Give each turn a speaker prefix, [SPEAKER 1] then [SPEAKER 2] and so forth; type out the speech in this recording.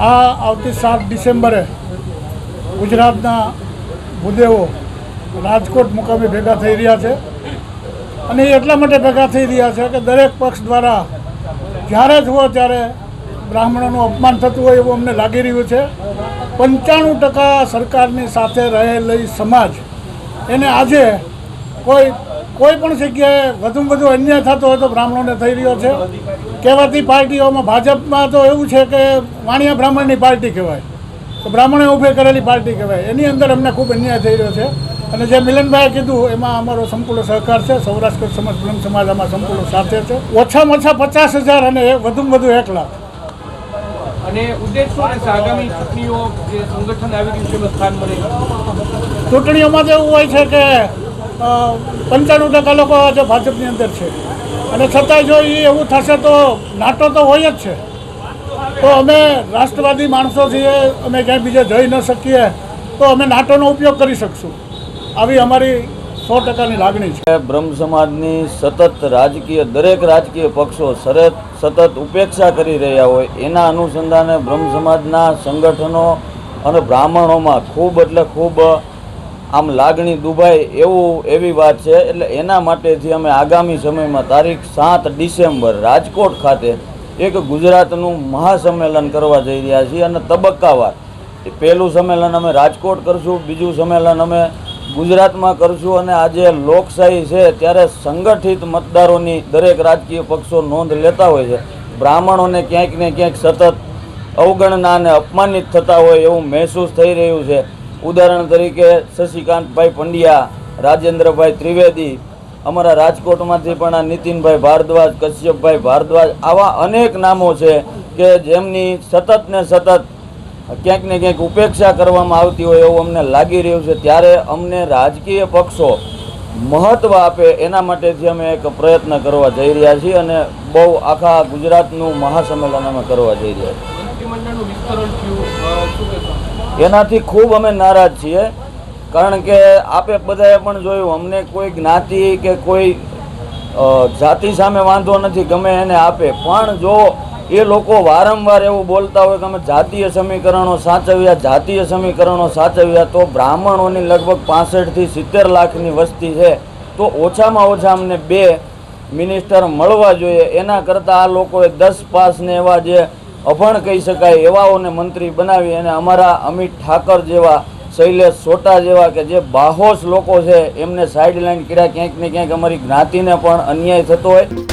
[SPEAKER 1] આ આવતી સાત ડિસેમ્બરે ગુજરાતના ભૂદેવો રાજકોટ મુકામે ભેગા થઈ રહ્યા છે. અને એ એટલા માટે ભેગા થઈ રહ્યા છે કે દરેક પક્ષ દ્વારા જ્યારે જુઓ ત્યારે બ્રાહ્મણોનું અપમાન થતું હોય એવું અમને લાગી રહ્યું છે. પંચાણું ટકા સરકારની સાથે રહેલી સમાજ એને આજે કોઈ કોઈ પણ જગ્યાએ વધુમાં વધુ અન્યાય થતો હોય તો બ્રાહ્મણોને થઈ રહ્યો છે. કહેવાતી પાર્ટીઓમાં ભાજપમાં તો એવું છે કે વાણિયા બ્રાહ્મણની પાર્ટી કહેવાય. તો બ્રાહ્મણે ઊભી કરેલી પાર્ટી કહેવાય. એની અંદર અમને ખૂબ અન્યાય થઈ રહ્યો છે. અને જે મિલનભાઈએ કીધું એમાં અમારો સંપૂર્ણ સહકાર છે. સૌરાષ્ટ્ર સમાજ બ્રહ્મ સમાજ આમાં સંપૂર્ણ સાથે છે. ઓછામાં ઓછા પચાસ હજાર અને વધુમાં વધુ એક લાખ.
[SPEAKER 2] અને ઉદ્દેશ આગામી ચૂંટણીઓ જે સંગઠન આવી રહ્યું છે સ્થાન મળે
[SPEAKER 1] ચૂંટણીઓમાં તો એવું હોય છે કે પંચાણું ટકા લોકો આજે ભાજપની અંદર છે. અને છતાંય જો એ એવું થશે તો નાટો તો હોય જ છે. તો અમે રાષ્ટ્રવાદી માણસો છીએ, અમે ક્યાંય બીજે જઈ ન શકીએ, તો અમે નાટોનો ઉપયોગ કરી શકશું. આવી અમારી સો ટકાની લાગણી છે.
[SPEAKER 3] બ્રહ્મ સમાજની સતત રાજકીય, દરેક રાજકીય પક્ષો સરત સતત ઉપેક્ષા કરી રહ્યા હોય, એના અનુસંધાને બ્રહ્મ સમાજના સંગઠનો અને બ્રાહ્મણોમાં ખૂબ એટલે ખૂબ આમ લાગણી દુભાય એવું, એવી વાત છે. એટલે એના માટેથી અમે આગામી સમયમાં તારીખ સાત ડિસેમ્બર રાજકોટ ખાતે એક ગુજરાતનું મહાસંમેલન કરવા જઈ રહ્યા છીએ અને તબક્કાવાર. પહેલું સંમેલન અમે રાજકોટ કરશું, બીજું સંમેલન અમે ગુજરાતમાં કરશું અને આજે લોકશાહી છે ત્યારે સંગઠિત મતદારોની દરેક રાજકીય પક્ષો નોંધ લેતા હોય છે. બ્રાહ્મણોને ક્યાંક ને ક્યાંક સતત અવગણના અને અપમાનિત થતા હોય એવું મહેસૂસ થઈ રહ્યું છે. ઉદાહરણ તરીકે શશિકાંતભાઈ પંડ્યા, રાજેન્દ્રભાઈ ત્રિવેદી, અમારા રાજકોટમાંથી પણ આ નીતિનભાઈ ભારદ્વાજ, કશ્યપભાઈ ભારદ્વાજ, આવા અનેક નામો છે કે જેમની સતત ને સતત ક્યાંક ને ક્યાંક ઉપેક્ષા કરવામાં આવતી હોય એવું અમને લાગી રહ્યું છે. ત્યારે અમને રાજકીય પક્ષો મહત્ત્વ આપે એના માટેથી અમે એક પ્રયત્ન કરવા જઈ રહ્યા છીએ અને બહુ આખા ગુજરાતનું મહાસંમેલન અમે કરવા જઈ રહ્યા છીએ. એનાથી ખૂબ અમે નારાજ છીએ. કારણ કે આપે બધાએ પણ જોયું, અમને કોઈ જ્ઞાતિ કે કોઈ જાતિ સામે વાંધો નથી, ગમે એને આપે. પણ જો એ લોકો વારંવાર એવું બોલતા હોય કે અમે જાતીય સમીકરણો સાચવ્યા, જાતીય સમીકરણો સાચવ્યા, તો બ્રાહ્મણોની લગભગ પાસઠથી સિત્તેર લાખની વસ્તી છે. તો ઓછામાં ઓછા અમને બે મિનિસ્ટર મળવા જોઈએ. એના કરતાં આ લોકોએ દસ પાસને એવા જે અભણ કહી શકાય એવાઓને મંત્રી બનાવી અને અમારા અમિત ઠાકર જેવા, શૈલેષ સોટા જેવા કે જે બાહોશ લોકો છે, એમને સાઈડલાઈન કર્યા, ક્યાંક ને ક્યાંક અમારી જ્ઞાતિને પણ અન્યાય થતો હોય.